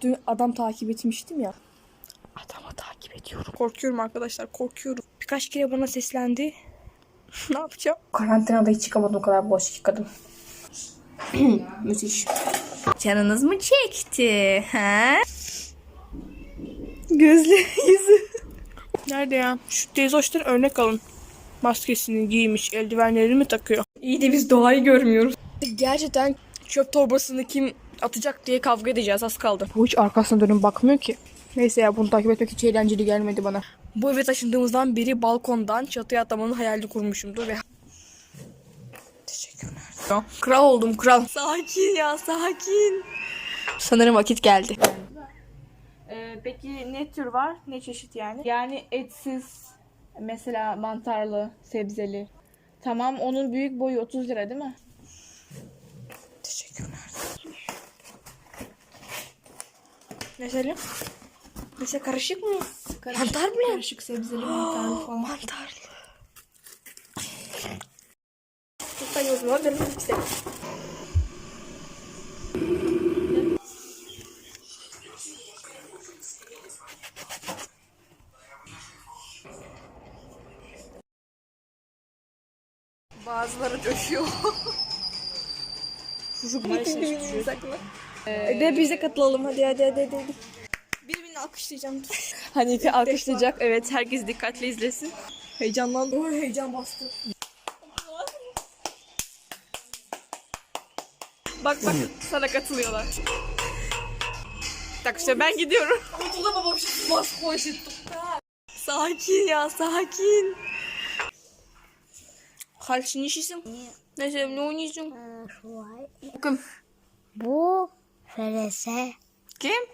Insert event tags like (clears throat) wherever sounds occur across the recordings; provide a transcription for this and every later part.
Dün adam takip etmiştim ya. Adamı takip ediyorum. Korkuyorum arkadaşlar korkuyorum. Birkaç kere bana seslendi. (laughs) ne yapacağım? Karantinada hiç çıkamadım o kadar boş yıkadım. (clears throat) Müthiş. Canınız mı çekti? Ha? Gözlü (laughs) yüzü. Nerede ya? Şu teyze hoştan örnek alın. Maskesini giymiş, eldivenlerini mi takıyor? İyi de biz doğayı görmüyoruz. Gerçekten çöp torbasını kim atacak diye kavga edeceğiz az kaldı. Bu hiç arkasına dönüp bakmıyor ki. Neyse ya bunu takip etmek hiç eğlenceli gelmedi bana. Bu eve taşındığımızdan beri balkondan çatıya atlamanın hayalini kurmuşumdur ve Teşekkürler. Kral oldum kral. Sakin ya sakin. Sanırım vakit geldi. Ee, peki ne tür var? Ne çeşit yani? Yani etsiz, mesela mantarlı, sebzeli. Tamam onun büyük boyu 30 lira değil mi? Teşekkürler. Mesela? Mesela karışık mı? Mantar mı? Karışık sebzeli, mantarlı falan. Mantarlı. Lütfen yorumlara dönmek istedim. Bazıları coşuyor. Ee, de biz de katılalım hadi hadi hadi hadi. hadi. Birbirini alkışlayacağım. (laughs) Hanife alkışlayacak. Evet herkes dikkatli izlesin. Heyecanlandım. Oy heyecan bastı. Bak bak sana katılıyorlar. Tak işte ben gidiyorum. Ortada babam şu bas boş Sakin ya sakin. Халсин ішесің? Нәсем, не ойнайсың? Шулай. Кім? Бұл Фәресе. Кім?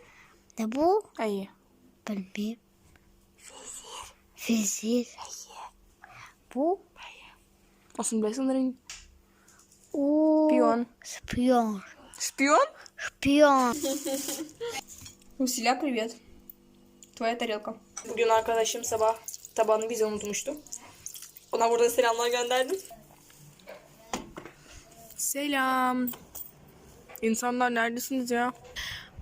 Да бұл? Әйе. Білмеймін. Визир. Визир. Әйе. Бұл? Әйе. Осыны білесіңдер енді? О. Пион. Шпион. Шпион? Шпион. Усиля, привет. Твоя тарелка. Bugün arkadaşım sabah tabağını bize что? Ona burada selamlar gönderdim. Selam. İnsanlar neredesiniz ya?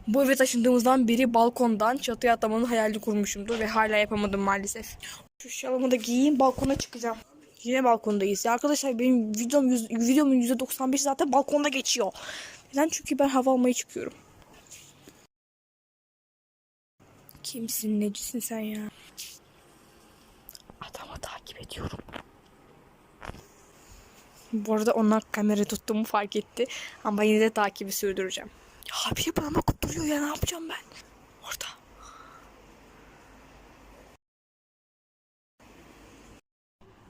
Bu eve taşındığımızdan beri balkondan çatıya atlamanın hayalini kurmuşumdur ve hala yapamadım maalesef. Şu şalımı da giyeyim balkona çıkacağım. Yine balkondayız. Ya arkadaşlar benim videom, yüz- videomun %95 zaten balkonda geçiyor. Neden? Çünkü ben hava almaya çıkıyorum. Kimsin, necisin sen ya? Adamı takip ediyorum. Bu arada onlar kamera tuttuğumu fark etti. Ama yine de takibi sürdüreceğim. Ya biri bana bakıp ya ne yapacağım ben? Orada.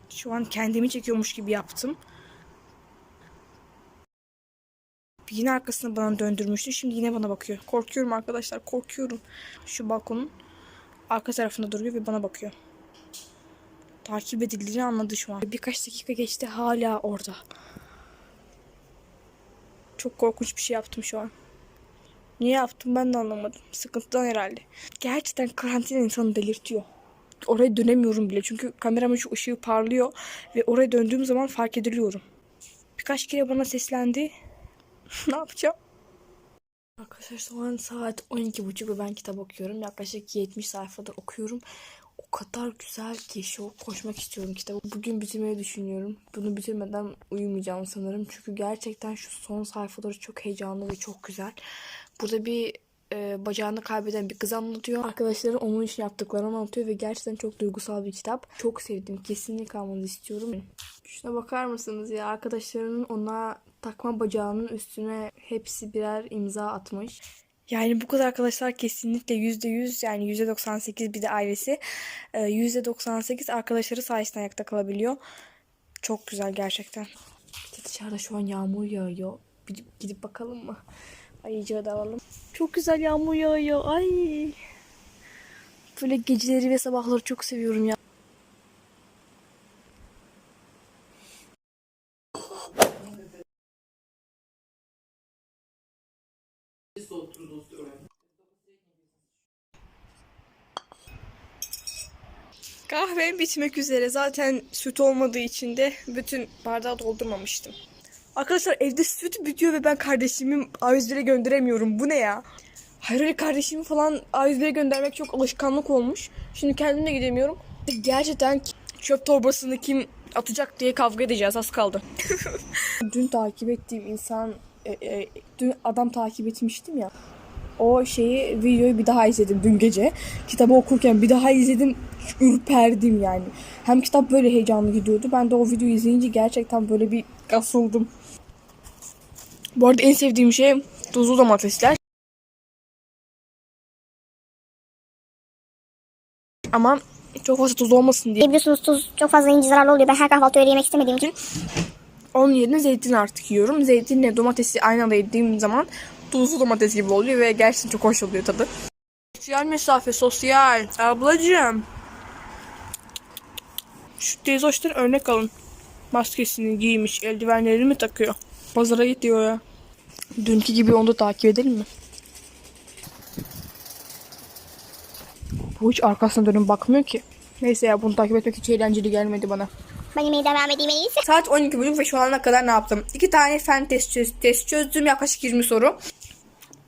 Şu an kendimi çekiyormuş gibi yaptım. Yine arkasını bana döndürmüştü. Şimdi yine bana bakıyor. Korkuyorum arkadaşlar. Korkuyorum. Şu balkonun arka tarafında duruyor ve bana bakıyor. Takip edildiğini anladı şu an. Birkaç dakika geçti hala orada. Çok korkunç bir şey yaptım şu an. Niye yaptım ben de anlamadım. Sıkıntıdan herhalde. Gerçekten karantina insanı delirtiyor. Oraya dönemiyorum bile. Çünkü kameramın şu ışığı parlıyor. Ve oraya döndüğüm zaman fark ediliyorum. Birkaç kere bana seslendi. (laughs) ne yapacağım? Arkadaşlar şu an saat 12.30 ve ben kitap okuyorum. Yaklaşık 70 sayfadır okuyorum. Kadar güzel ki şu koşmak istiyorum kitabı. Bugün bitirmeyi düşünüyorum. Bunu bitirmeden uyumayacağım sanırım. Çünkü gerçekten şu son sayfaları çok heyecanlı ve çok güzel. Burada bir e, bacağını kaybeden bir kız anlatıyor. Arkadaşları onun için yaptıklarını anlatıyor ve gerçekten çok duygusal bir kitap. Çok sevdim. Kesinlikle almanızı istiyorum. Şuna bakar mısınız ya? Arkadaşlarının ona takma bacağının üstüne hepsi birer imza atmış. Yani bu kadar arkadaşlar kesinlikle %100 yani %98 bir de ailesi e, %98 arkadaşları sayesinde ayakta kalabiliyor. Çok güzel gerçekten. Bir de dışarıda şu an yağmur yağıyor. Gidip, gidip bakalım mı? Ayıcığı da alalım. Çok güzel yağmur yağıyor. Ay. Böyle geceleri ve sabahları çok seviyorum ya. Kahve bitmek üzere. Zaten süt olmadığı için de bütün bardağı doldurmamıştım. Arkadaşlar evde süt bitiyor ve ben kardeşimin A101'e gönderemiyorum. Bu ne ya? Hayır öyle kardeşimi falan A101'e göndermek çok alışkanlık olmuş. Şimdi kendim de gidemiyorum. Gerçekten çöp torbasını kim atacak diye kavga edeceğiz az kaldı. (laughs) dün takip ettiğim insan e, e, dün adam takip etmiştim ya. O şeyi videoyu bir daha izledim dün gece. Kitabı okurken bir daha izledim. Ürperdim yani. Hem kitap böyle heyecanlı gidiyordu. Ben de o videoyu izleyince gerçekten böyle bir kasıldım. Bu arada en sevdiğim şey tuzlu domatesler. Ama çok fazla tuz olmasın diye. Biliyorsunuz tuz çok fazla yiyince zararlı oluyor. Ben her kahvaltı öyle yemek istemediğim için. Onun yerine zeytin artık yiyorum. Zeytinle domatesi aynı anda yediğim zaman tuzlu domates gibi oluyor ve gerçekten çok hoş oluyor tadı. Sosyal mesafe, sosyal. Ablacığım. Şu teyze hoştan örnek alın. Maskesini giymiş, eldivenlerini mi takıyor? Pazara gidiyor ya. Dünkü gibi onu da takip edelim mi? Bu hiç arkasına dönüp bakmıyor ki. Neyse ya bunu takip etmek hiç eğlenceli gelmedi bana. Ben devam edeyim. Saat 12.30 ve şu ana kadar ne yaptım? İki tane fen test, çöz, test çözdüm. Yaklaşık 20 soru.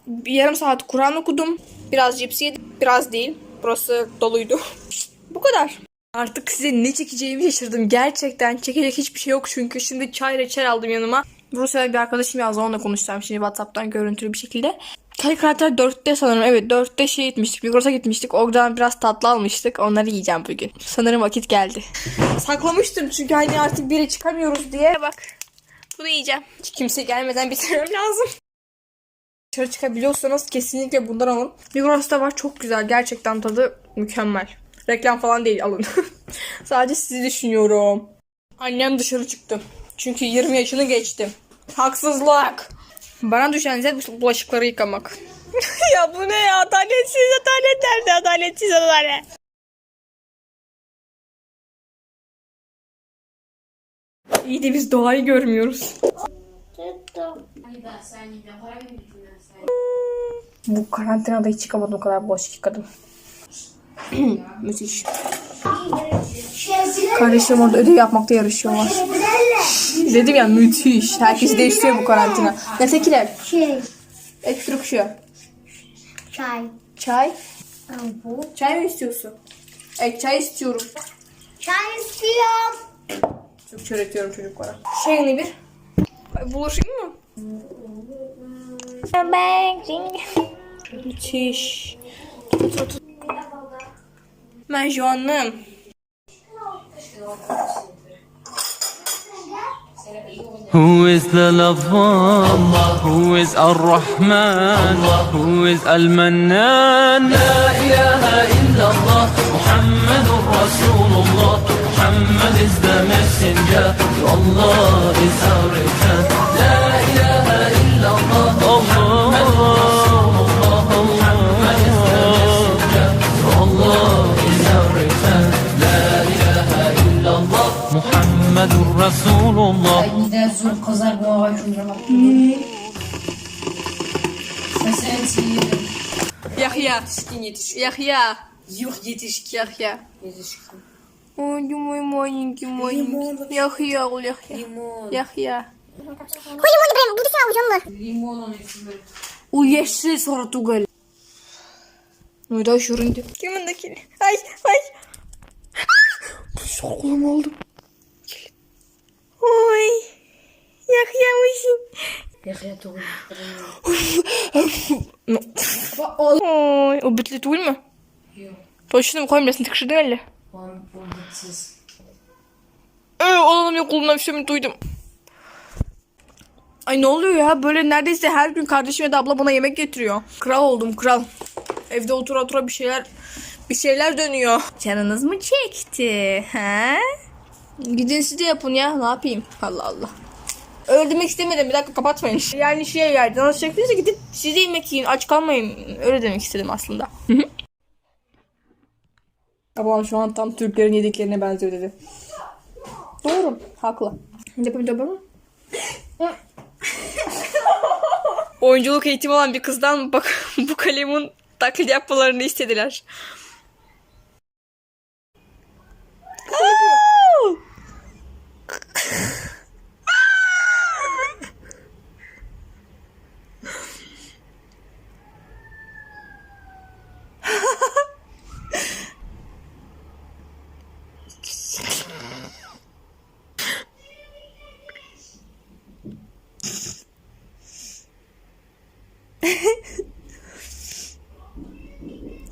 Bir yarım saat Kur'an okudum. Biraz cips yedim. Biraz değil. Burası doluydu. (laughs) Bu kadar. Artık size ne çekeceğimi şaşırdım. Gerçekten çekecek hiçbir şey yok çünkü. Şimdi çay reçel aldım yanıma. Bursa'da bir arkadaşım yazdı onunla konuşacağım şimdi Whatsapp'tan görüntülü bir şekilde. Kale karakter 4'te sanırım evet 4'te şey gitmiştik Migros'a gitmiştik oradan biraz tatlı almıştık onları yiyeceğim bugün. Sanırım vakit geldi. Saklamıştım çünkü hani artık biri çıkamıyoruz diye. Bak bunu yiyeceğim. Hiç kimse gelmeden bitirmem lazım. Dışarı çıkabiliyorsanız kesinlikle bundan alın. Migros'ta var çok güzel gerçekten tadı mükemmel. Reklam falan değil alın. (laughs) Sadece sizi düşünüyorum. Annem dışarı çıktı. Çünkü 20 yaşını geçtim. Haksızlık. Bana düşen ise bulaşıkları yıkamak. (laughs) ya bu ne ya? Adaletsiz adalet nerede? Adaletsiz adalet. İyi de biz doğayı görmüyoruz. Bu karantinada hiç çıkamadım o kadar bulaşık yıkadım. Müthiş. Kardeşlerim orada ödev yapmakta yarışıyorlar. Dedim ya müthiş. Herkes değiştiriyor bu karantina. Netekiler? Şey, Ekstruk şu. çay. Çay. Çay mı istiyorsun? Evet çay istiyorum. Çay istiyorum. Çok öğretiyorum çocuklara. Şey ne bir? Ay, Bulaşayım mı? Müthiş. Tut, tut, tut. Mercanım. Who is the lover? Who is Ar-Rahman? Who is Al-Mannan? La ilaha illallah Muhammadur Rasulullah Muhammad is the messenger Allah is our return La Gider zor kazar bu ağaç uğramak. Sesen yedim. Yahya. Yahya. Yuh yetiş Yahya. Yetişkin. Ой, мой маленький, маленький. Яхья, Яхья. Limon. Яхья. Koyun bunu buraya. Buradaki avucumlu. Limon onun içinde. Уешься сорок тугали. Ну да, еще рынки. Kimindeki? Ay, ay. Çok kolum oldu. Oy. Yahya toğul. Ну. Ой, убитли туль мı? Yok. Точно mı koymayasın tıkışırdın öyle. Puan puansız. Ee, oğlum yok oğlum hepsini duydum. Ay ne oluyor ya? Böyle neredeyse her gün kardeşim ya da abla bana yemek getiriyor. Kral oldum kral. Evde otura otura bir şeyler bir şeyler dönüyor. Canınız mı çekti? He? Gidin siz de yapın ya. Ne yapayım? Allah Allah. Öyle demek istemedim. Bir dakika kapatmayın. (laughs) Yani şey yani canınız çektiyse gidip siz de yemek yiyin. Aç kalmayın. Öyle demek istedim aslında. (laughs) Babam şu an tam Türklerin yediklerine benziyor dedi. Doğru. Haklı. Yapayım yapalım. Oyunculuk eğitimi olan bir kızdan bak (laughs) bu kalemin taklit yapmalarını istediler.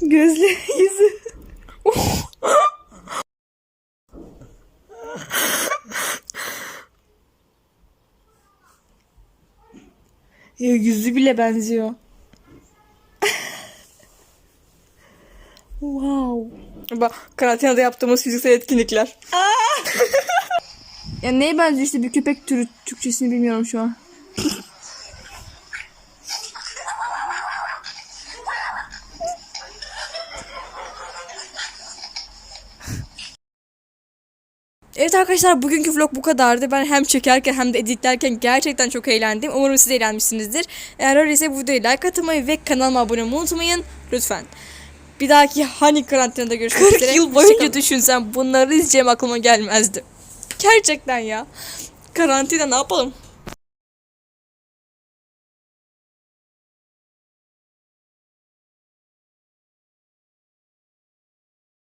Gözlü (laughs) yüzü. ya yüzü bile benziyor. wow. Bak karantinada yaptığımız fiziksel etkinlikler. (laughs) ya neye benziyor işte bir köpek türü Türkçesini bilmiyorum şu an. Evet arkadaşlar bugünkü vlog bu kadardı. Ben hem çekerken hem de editlerken gerçekten çok eğlendim. Umarım siz de eğlenmişsinizdir. Eğer öyleyse bu videoya like atmayı ve kanalıma abone olmayı unutmayın. Lütfen. Bir dahaki hani karantinada görüşmek 40 üzere. yıl boyunca düşünsem bunları izleyeceğim aklıma gelmezdi. Gerçekten ya. Karantina ne yapalım?